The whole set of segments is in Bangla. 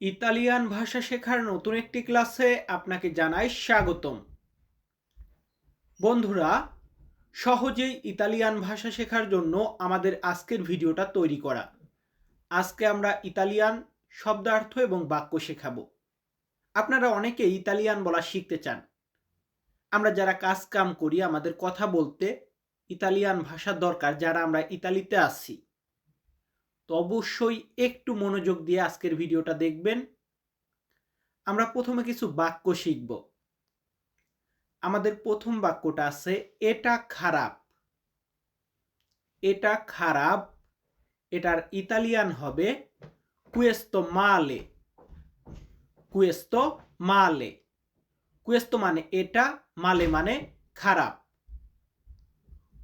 ইতালিয়ান ভাষা শেখার নতুন একটি ক্লাসে আপনাকে জানাই স্বাগতম। বন্ধুরা, সহজেই ইতালিয়ান ভাষা শেখার জন্য আমাদের আজকের ভিডিওটা তৈরি করা। আজকে আমরা ইতালিয়ান শব্দার্থ এবং বাক্য শেখাবো। আপনারা অনেকে ইতালিয়ান বলা শিখতে চান। আমরা যারা কাজ কাম করি, আমাদের কথা বলতে ইতালিয়ান ভাষা দরকার, যারা আমরা ইতালিতে আসি তো অবশ্যই একটু মনোযোগ দিয়ে আজকের ভিডিওটা দেখবেন। আমরা প্রথমে কিছু বাক্য শিখব। আমাদের প্রথম বাক্যটা আছে, এটা খারাপ। এটা খারাপ। এটার ইতালিয়ান হবে, কুয়েস্তো মালে। কুয়েস্তো মালে। কুয়েস্তো মানে এটা, মালে মানে খারাপ।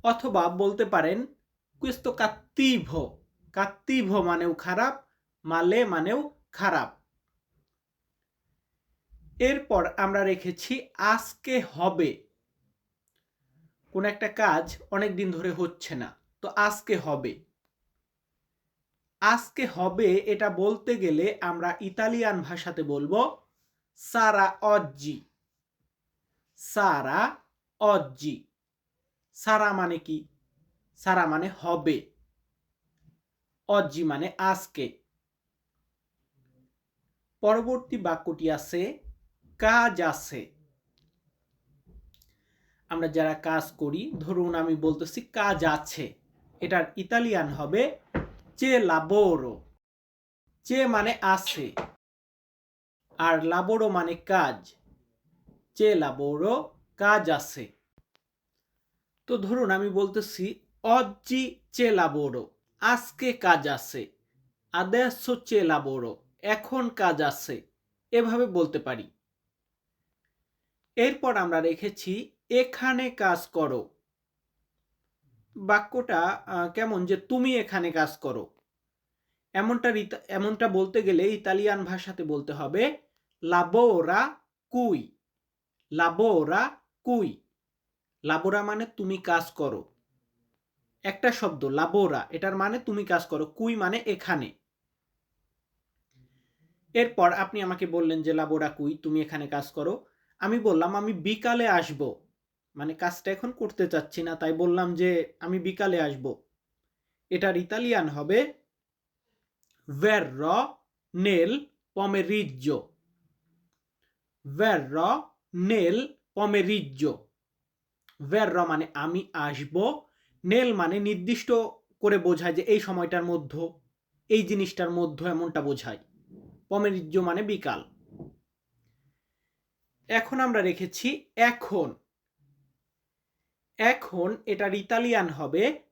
অথবা বলতে পারেন, কুয়েস্তো কাত্তিভো কাত্তিভ মানেও খারাপ, মালে মানেও খারাপ। এরপর আমরা রেখেছি আজকে হবে। কোন একটা কাজ অনেক দিন ধরে হচ্ছে না, তো আজকে হবে। আজকে হবে এটা বলতে গেলে আমরা ইতালিয়ান ভাষাতে বলব সারা অজ্জি। সারা অজ্জি। সারা মানে কি? সারা মানে হবে। অজ্জি মানে আজকে। পরবর্তী বাক্যটি আছে, কাজ আছে। আমরা যারা কাজ করি, ধরুন আমি বলতেছি কাজ আছে, এটার ইতালিয়ান হবে চে লাবোরো চে মানে আছে, আর লাবোরো মানে কাজ। চে লাবোরো কাজ আছে। তো ধরুন আমি বলতেছি অজ্জি চে লাবোরো আজকে কাজ আছে। আদেশ চে লাবোরো এখন কাজ আছে। এভাবে বলতে পারি। এরপর আমরা রেখেছি, এখানে কাজ করো। বাক্যটা কেমন যে তুমি এখানে কাজ করো। এমনটা এমনটা বলতে গেলে ইতালিয়ান ভাষাতে বলতে হবে, লাবোরা কুই। লাবোরা কুই। লাবোরা মানে তুমি কাজ করো। একটা শব্দ, লাবোরা, এটার মানে তুমি কাজ করো, কুই মানে এখানে। এরপর আপনি আমাকে বললেন যে, লাবোরা, কুই, তুমি এখানে কাজ করো। আমি বললাম, আমি বিকালে আসব। মানে কাজটা এখন করতে চাচ্ছি না, তাই বললাম যে, আমি বিকালে আসব। এটার ইতালিয়ান হবে, verrò nel pomeriggio verrò nel pomeriggio verrò মানে আমি আসব নেল মানে নির্দিষ্ট করে বোঝায় যে এই সময়টার মধ্যে, এই জিনিসটার মধ্যে এমনটা বোঝায়। পমেরিজ্য মানে বিকাল। এখন আমরা রেখেছি এখন। এখন এটার ইতালিয়ান হবে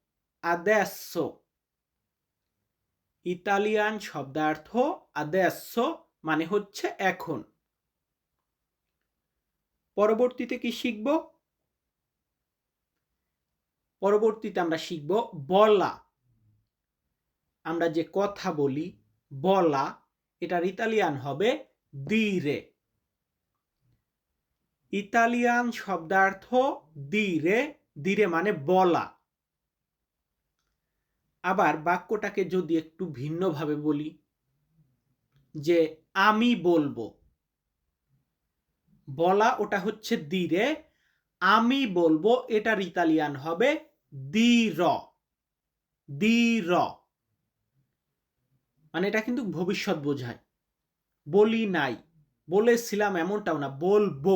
আদেস্য ইতালিয়ান শব্দার্থ আদেস্য মানে হচ্ছে এখন। পরবর্তীতে কি শিখব? পরবর্তীতে আমরা শিখব বলা। আমরা যে কথা বলি, বলা, এটার ইতালিয়ান হবে দিরে ইতালিয়ান শব্দার্থ দিরে দিরে মানে বলা। আবার বাক্যটাকে যদি একটু ভিন্নভাবে বলি, যে আমি বলব। বলা ওটা হচ্ছে দিরে আমি বলব, এটার ইতালিয়ান হবে দির। দির। মানে এটা কিন্তু ভবিষ্যৎ বোঝায়। বলি নাই। বলেছিলাম এমনটাও না, বলব।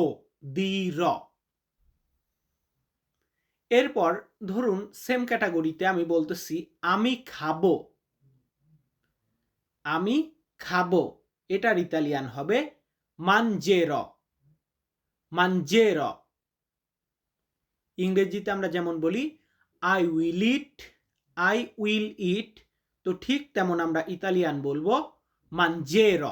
দির। এরপর ধরুন সেম ক্যাটাগরিতে আমি বলতেছি, আমি খাব। আমি খাব। এটার ইতালিয়ান হবে মানজের। মানজের। ইংরেজিতে আমরা যেমন বলি I will eat I will eat তো ঠিক তেমন আমরা ইতালিয়ান বলব মানজের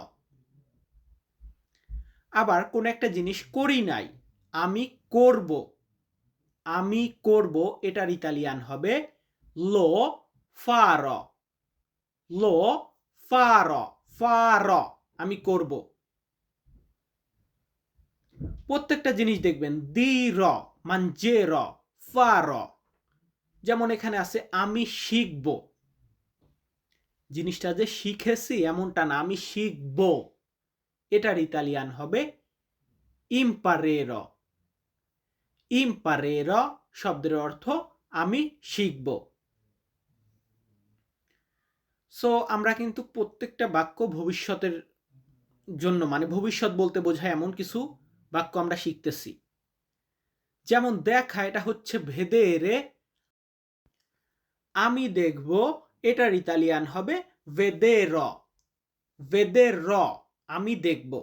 আবার কোন একটা জিনিস করি নাই, আমি করব আমি করব, এটার ইতালিয়ান হবে লো ফার লো ফার ফার আমি করব। প্রত্যেকটা জিনিস দেখবেন দি র মানজে র ফার যেমন এখানে আছে, আমি শিখব। জিনিসটা যে শিখেছি এমনটা না, আমি শিখব। এটার ইতালিয়ান হবে, ইম্পারের। ইম্পারের শব্দের অর্থ, আমি শিখব। সো আমরা কিন্তু প্রত্যেকটা বাক্য ভবিষ্যতের জন্য মানে ভবিষ্যৎ বলতে বোঝায় এমন কিছু বাক্য আমরা শিখতেছি। যেমন, দেখা, এটা হচ্ছে ভেদেরে আমি দেখব এটার ইতালিয়ান হবে ভেদে র ভেদে র আমি দেখব।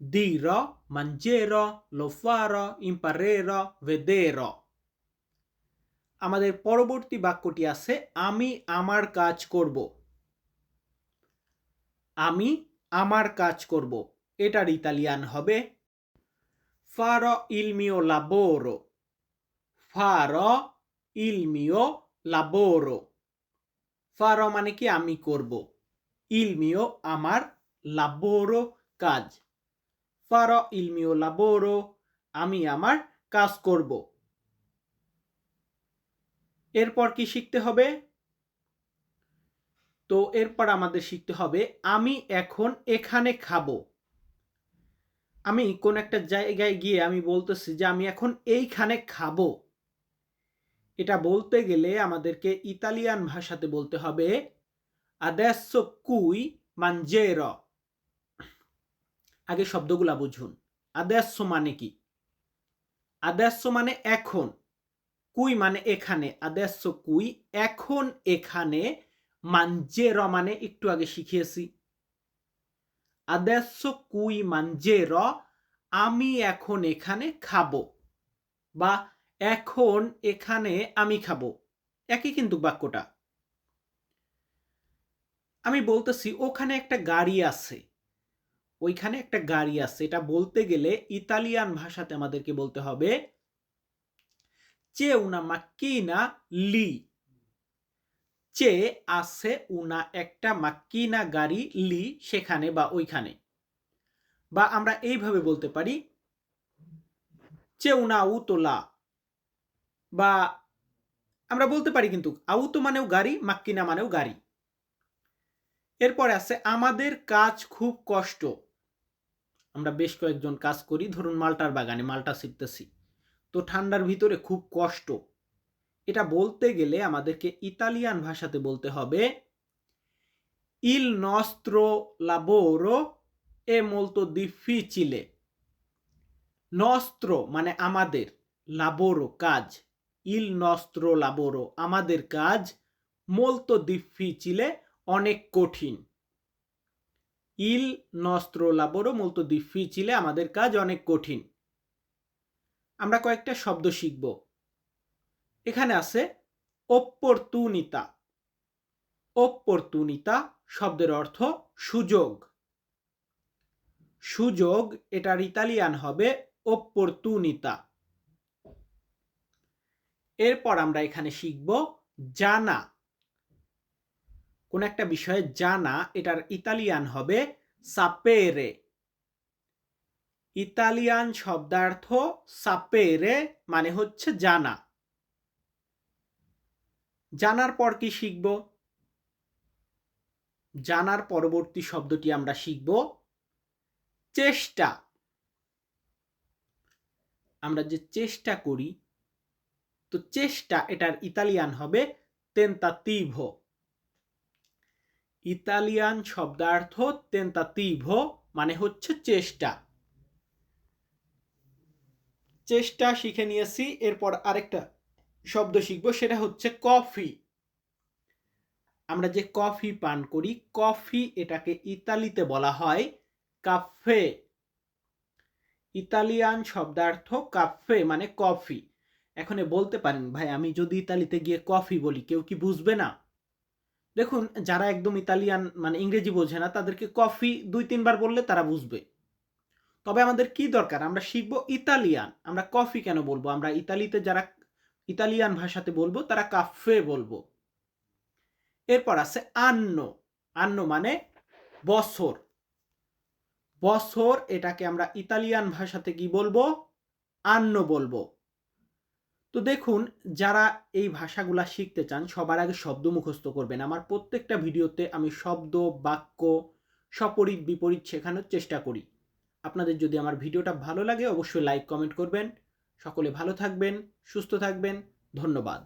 dirò, mangerò, lo farò, imparerò, vedrò আমাদের পরবর্তী বাক্যটি আছে আমি আমার কাজ করব। আমি আমার কাজ করব। এটার ইতালিয়ান হবে farò il mio farò il mio lavoro. Farò মানে কি আমি করব il mio আমার lavoro কাজ farò il mio lavoro আমি আমার কাজ করব এরপর কি শিখতে হবে তো এরপর আমাদের শিখতে হবে আমি এখন এখানে খাব আমি কোন একটা জায়গায় গিয়ে আমি বলতেছি যে আমি এখন এইখানে খাব এটা বলতে গেলে আমাদেরকে ইতালিয়ান ভাষাতে বলতে হবে, adesso cui mangerò? আগে শব্দগুলা বুঝুন। আদেশ মানে কি? আদেশ মানে এখন। কুই মানে এখানে? আদেশ কুই এখন এখানে? মানজে র মানে একটু আগে শিখিয়েছি। আদেশ কুই মানজে র আমি এখন এখানে খাব। বা এখন এখানে আমি খাব। একই কিন্তু বাক্যটা। আমি বলতেছি, ওখানে একটা গাড়ি আছে। ওইখানে একটা গাড়ি আছে। এটা বলতে গেলে ইতালিয়ান ভাষাতে আমাদেরকে বলতে হবে, চে উনা মাক্কিনা লি চে আছে উনা একটা মাক্কিনা গাড়ি লি সেখানে বা ওইখানে। বা আমরা এইভাবে বলতে পারি, চে উনা আউতোলা বা আমরা বলতে পারি কিন্তু আউতো মানেও গাড়ি, মাক্কিনা মানেও গাড়ি। এরপরে আছে, আমাদের কাজ খুব কষ্ট। আমরা বেশ কয়েকজন কাজ করি, ধরুন মালটার বাগানে, মালটা শিখতেছি তো ঠান্ডার ভিতরে খুব কষ্ট। এটা বলতে গেলে আমাদেরকে ইতালিয়ান ভাষাতে বলতে হবে ইল নস্ত্র লাবোরো এ মোলতো ডিফিচিলে নস্ত্র মানে আমাদের লাবোরো কাজ। ইল নস্ত্র লাবোরো আমাদের কাজ মোলতো ডিফিচিলে অনেক কঠিন। ইল নস্ত্র লাবোরো মূলত ছিলে আমাদের কাজ অনেক কঠিন। আমরা কয়েকটা শব্দ শিখব। এখানে আছে অপরতুনিতা অপরতুনিতা শব্দের অর্থ সুযোগ। সুযোগ, এটার ইতালিয়ান হবে অপরতুনিতা এরপর আমরা এখানে শিখব জানা। কোন একটা বিষয়ে জানা, এটার ইতালিয়ান হবে সাপেরে ইতালিয়ান শব্দার্থ সাপেরে মানে হচ্ছে জানা। জানার পর কি শিখব? জানার পরবর্তী শব্দটি আমরা শিখব চেষ্টা। আমরা যে চেষ্টা করি তো চেষ্টা এটার ইতালিয়ান হবে তেন্তাতিভো ইতালিয়ান শব্দার্থ তেন্তাতিভো মানে হচ্ছে চেষ্টা। চেষ্টা শিখে নিয়েছি, এরপর আরেকটা শব্দ শিখব, সেটা হচ্ছে কফি। আমরা যে কফি পান করি, কফি এটাকে ইতালিতে বলা হয় কাফে ইতালিয়ান শব্দার্থ কাফে মানে কফি। এখন বলতে পারেন, ভাই, আমি যদি ইতালিতে গিয়ে কফি বলি, কেউ কি বুঝবে না? দেখুন, যারা একদম ইতালিয়ান মানে ইংরেজি বোঝে না, তাদেরকে কফি দুই, তিনবার বললে তারা বুঝবে। তবে আমাদের কি দরকার? আমরা শিখব ইতালিয়ান। আমরা কফি কেন বলব? আমরা ইতালিতে যারা, ইতালিয়ান ভাষাতে বলব, তারা কাফে বলব। এরপর আছে আন্ন। আন্ন মানে বছর। বছর এটাকে আমরা ইতালিয়ান ভাষাতে কি বলব? আন্ন বলব। তো দেখুন, যারা এই ভাষাগুলা শিখতে চান, সবার আগে শব্দ মুখস্থ করবেন। আমার প্রত্যেকটা ভিডিওতে আমি শব্দ, বাক্য সপরিত বিপরীত শেখানোর চেষ্টা করি। আপনাদের যদি আমার ভিডিওটা ভালো লাগে, অবশ্যই লাইক, কমেন্ট করবেন। সকলে ভালো থাকবেন, সুস্থ থাকবেন। ধন্যবাদ।